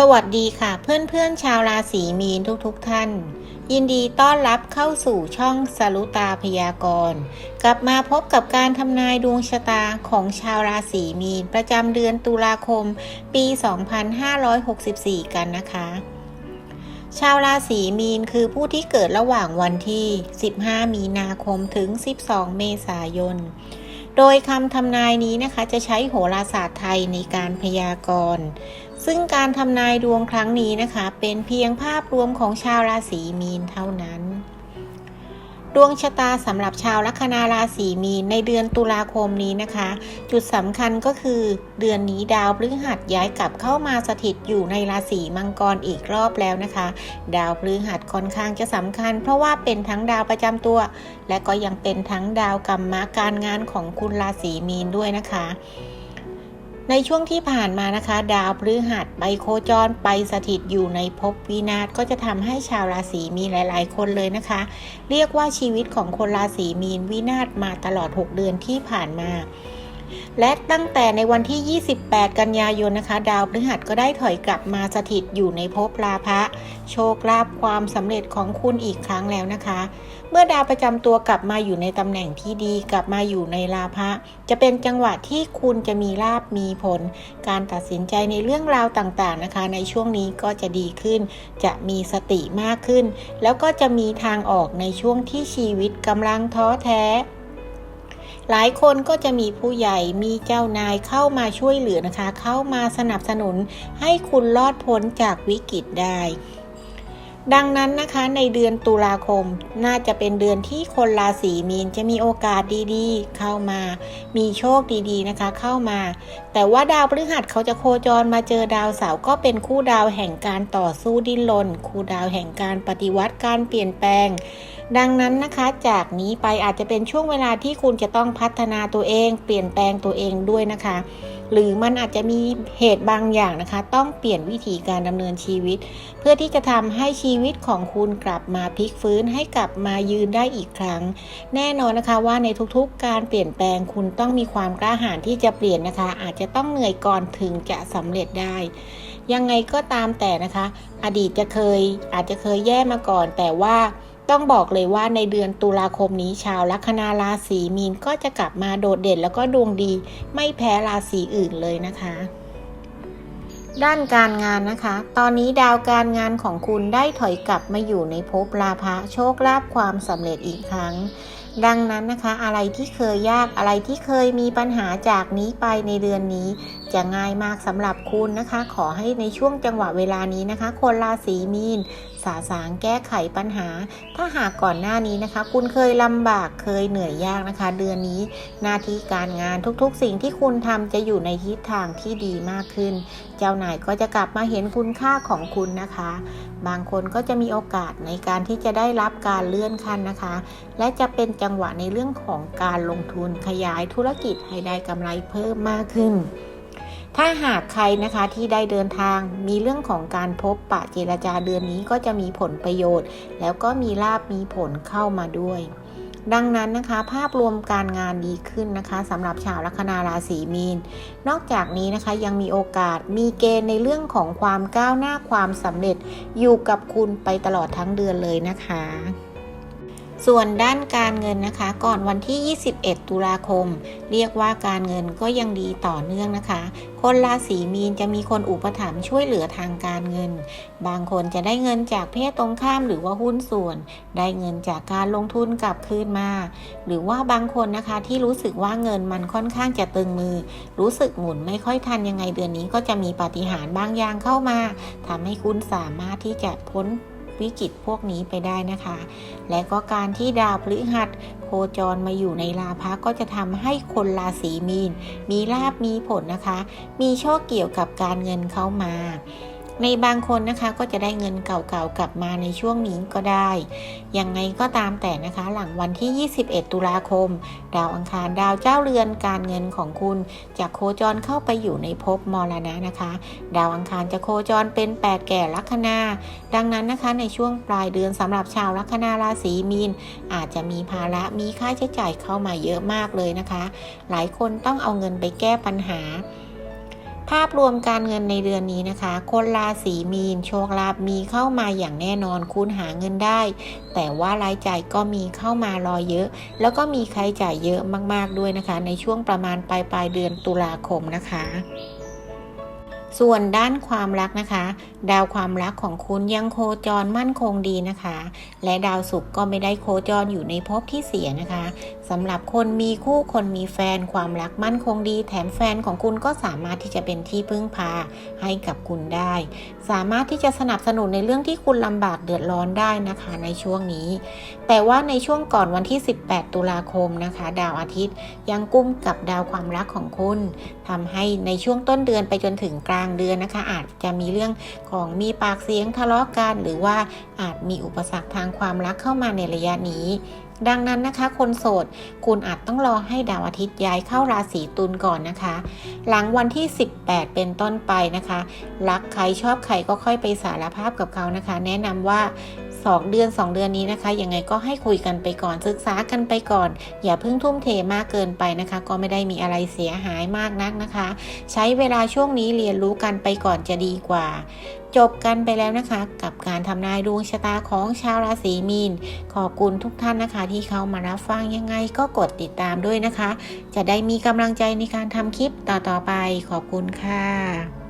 สวัสดีค่ะเพื่อนๆ ชาวราศีมีนทุกๆทท่าน ยินดีต้อนรับเข้าสู่ช่องสรุตาพยากรณ์ กลับมาพบกับการทำนายดวงชะตาของชาวราศีมีน ประจำเดือนตุลาคม ปี 2564 กันนะคะ ชาวราศีมีนคือผู้ที่เกิดระหว่างวันที่ 15 มีนาคมถึง 12 เมษายน โดยคำทำนายนี้นะคะจะใช้โหราศาสตร์ไทยในการพยากรณ์ ซึ่งการทำนายดวงครั้งนี้นะคะ เป็นเพียงภาพรวมของชาวราศีมีนเท่านั้น ดวงชะตาสำหรับชาวลัคนาราศีมีนในเดือนตุลาคมนี้นะคะ จุดสำคัญก็คือ เดือนนี้ดาวพฤหัสย้ายกลับเข้ามาสถิตอยู่ในราศีมังกรอีกรอบแล้วนะคะ ดาวพฤหัสค่อนข้างจะสำคัญ เพราะว่าเป็นทั้งดาวประจำตัว และก็ยังเป็นทั้งดาวกรรมะการงานของคุณราศีมีนด้วยนะคะ ในช่วงที่ผ่านมานะคะ ดาวพฤหัสไปโคจรไปสถิตอยู่ในภพวินาศก็จะทำให้ชาวราศีมีหลาย ๆ คนเลยนะคะ เรียกว่าชีวิตของคนราศีมีนวินาศมาตลอด 6 เดือนที่ผ่านมา และตั้งแต่ในวันที่ 28 กันยายนนะคะ ดาวพฤหัสก็ได้ถอยกลับมาสถิตอยู่ในภพลาภะโชคลาภความสำเร็จของคุณอีกครั้งแล้วนะคะ เมื่อดาวประจำตัวกลับมาอยู่ในตำแหน่งที่ดีกลับมาอยู่ในลาภะจะเป็นจังหวะที่คุณจะมีลาบมีผล การตัดสินใจในเรื่องราวต่างๆนะคะ ในช่วงนี้ก็จะดีขึ้น จะมีสติมากขึ้น แล้วก็จะมีทางออกในช่วงที่ชีวิตกำลังท้อแท้ หลายคนก็จะมีผู้ใหญ่มีเจ้านายเข้ามาช่วยเหลือนะคะ เข้ามาสนับสนุนให้คุณรอดพ้นจากวิกฤตได้ ดังนั้นนะคะในเดือนตุลาคมน่าจะเป็นเดือนที่คนราศีมีนจะมีโอกาสดีๆ เข้ามา มีโชคดีๆนะคะ เข้ามา แต่ว่าดาวพฤหัสเขาจะโคจรมาเจอดาวเสาร์ก็เป็นคู่ดาวแห่งการต่อสู้ดิ้นรนคู่ดาวแห่งการปฏิวัติการเปลี่ยนแปลง ดังนั้นนะคะจากนี้ไปอาจจะเป็นช่วงเวลาที่คุณจะต้องพัฒนาตัวเอง เปลี่ยนแปลงตัวเองด้วยนะคะ หรือมันอาจจะมีเหตุบางอย่างนะคะ ต้องเปลี่ยนวิธีการดำเนินชีวิต เพื่อที่จะทำให้ชีวิตของคุณกลับมาพลิกฟื้นให้กลับมายืนได้อีกครั้ง แน่นอนนะคะว่าในทุกๆ การเปลี่ยนแปลงคุณต้องมีความกล้าหาญที่จะเปลี่ยนนะคะ อาจจะต้องเหนื่อยก่อนถึงจะสำเร็จได้ยังไงก็ตามแต่นะคะ อดีตจะเคยอาจจะเคยแย่มาก่อน แต่ว่า ต้องบอกเลยว่าในเดือนตุลาคมนี้ชาวลัคนาราศีมีนก็จะกลับมาโดดเด่นแล้วก็ดวงดี ไม่แพ้ราศีอื่นเลยนะคะ ด้านการงานนะคะ ตอนนี้ดาวการงานของคุณได้ถอยกลับมาอยู่ในภพลาภะโชคลาภความสำเร็จอีกครั้ง ดังนั้นนะคะ อะไรที่เคยยากอะไรที่เคยมีปัญหาจากนี้ไปในเดือนนี้ จะง่ายมากสำหรับคุณนะคะ ขอให้ในช่วงจังหวะเวลานี้นะคะ คนราศีมีน สาสางแก้ไขปัญหา ถ้าหากก่อนหน้านี้นะคะ คุณเคยลำบากเคยเหนื่อยยากนะคะ เดือนนี้ หน้าที่การงานทุกๆ สิ่งที่คุณทำจะอยู่ในทิศทางที่ดีมากขึ้น เจ้านายก็จะกลับมาเห็นคุณค่าของคุณนะคะ บางคนก็จะมีโอกาสในการที่จะได้รับการเลื่อนขั้นนะคะ และจะเป็นจังหวะในเรื่องของการลงทุนขยายธุรกิจให้ได้กำไรเพิ่มมากขึ้น ถ้าหากใครนะคะที่ได้เดินทางมีเรื่องของการพบปะเจรจาเดือนนี้ก็จะมีผลประโยชน์ แล้วก็มีลาบมีผลเข้ามาด้วยดังนั้นนะคะ ภาพรวมการงานดีขึ้นนะคะสำหรับชาวลัคนาราศีมีน นอกจากนี้นะคะยังมีโอกาสมีเกณฑ์ในเรื่องของความก้าวหน้าความสำเร็จอยู่กับคุณไปตลอดทั้งเดือนเลยนะคะ ส่วนด้านการเงินนะคะ ก่อนวันที่ 21 ตุลาคม เรียกว่าการเงินก็ยังดีต่อเนื่องนะคะ คนราศีมีนจะมีคนอุปถัมภ์ช่วยเหลือทางการเงิน บางคนจะได้เงินจากเพศตรงข้ามหรือว่าหุ้นส่วน ได้เงินจากการลงทุนกลับคืนมา หรือว่าบางคนนะคะที่รู้สึกว่าเงินมันค่อนข้างจะตึงมือ รู้สึกหมุนไม่ค่อยทันยังไงเดือนนี้ก็จะมีปาฏิหาริย์บางอย่างเข้ามาทำให้คุณสามารถที่จะพ้น วิกฤตพวกนี้ไปได้นะคะ และก็การที่ดาวพฤหัสโคจรมาอยู่ในราพะก็จะทำให้คนราศีมีน มีลาบมีผลนะคะ มีโชคเกี่ยวกับการเงินเข้ามา ในบางคนนะคะก็จะได้เงินเก่าๆกลับมาในช่วงนี้ก็ได้ ยังไงก็ตามแต่นะคะ หลังวันที่ 21 ตุลาคม ดาวอังคารดาวเจ้าเรือนการเงินของคุณจะโคจรเข้าไปอยู่ในภพมรณะนะคะ ดาวอังคารจะโคจรเป็น 8 แก่ลัคนา ดังนั้นนะคะในช่วงปลายเดือนสำหรับชาวลัคนาราศีมีน อาจจะมีภาระมีค่าใช้จ่ายเข้ามาเยอะมากเลยนะคะ หลายคนต้องเอาเงินไปแก้ปัญหา ภาพรวมการเงินในเดือนนี้นะคะ คนราศีมีน โชคลาภมีเข้ามาอย่างแน่นอนคุณหาเงินได้ แต่ว่ารายจ่ายก็มีเข้ามารอเยอะ แล้วก็มีใครจ่ายเยอะมากๆด้วยนะคะ ในช่วงประมาณปลายปลายเดือนตุลาคมนะคะ ส่วนด้านความรักนะคะ ดาวความรักของคุณยังโคจรมั่นคงดีนะคะ และดาวศุกร์ก็ไม่ได้โคจรอยู่ในภพที่เสียนะคะสำหรับคนมีคู่คนมีแฟนความรักมั่นคงดี แถมแฟนของคุณก็สามารถที่จะเป็นที่พึ่งพาให้กับคุณได้ สามารถที่จะสนับสนุนในเรื่องที่คุณลำบากเดือดร้อนได้นะคะในช่วงนี้ แต่ว่าในช่วงก่อนวันที่ 18 ตุลาคมนะคะ ดาวอาทิตย์ยังกุ้มกับดาวความรักของคุณทำให้ในช่วงต้นเดือนไปจนถึงกลางางเดือนนะคะ อาจจะมีเรื่องของมีปากเสียงทะเลาะกัน หรือว่าอาจมีอุปสรรคทางความรักเข้ามาในระยะนี้ดังนั้นนะคะ คนโสด คุณอาจต้องรอให้ดาวอาทิตย์ย้ายเข้าราศีตุลก่อนนะคะ หลังวันที่ 18 เป็นต้นไปนะคะ รักใครชอบใครก็ค่อยไปสารภาพกับเขานะคะ แนะนำว่า 2 เดือน 2 เดือนนี้นะคะยังไงก็ให้คุยกันไปก่อนศึกษากันไปก่อน อย่าเพิ่งทุ่มเทมากเกินไปนะคะ ก็ไม่ได้มีอะไรเสียหายมากนักนะคะ ใช้เวลาช่วงนี้เรียนรู้กันไปก่อนจะดีกว่าจบกันไปแล้วนะคะ กับการทำนายดวงชะตาของชาวราศีมีน ขอบคุณทุกท่านนะคะ ที่เข้ามารับฟังยังไงก็กดติดตามด้วยนะคะ จะได้มีกำลังใจในการทำคลิปต่อๆไปขอบคุณค่ะ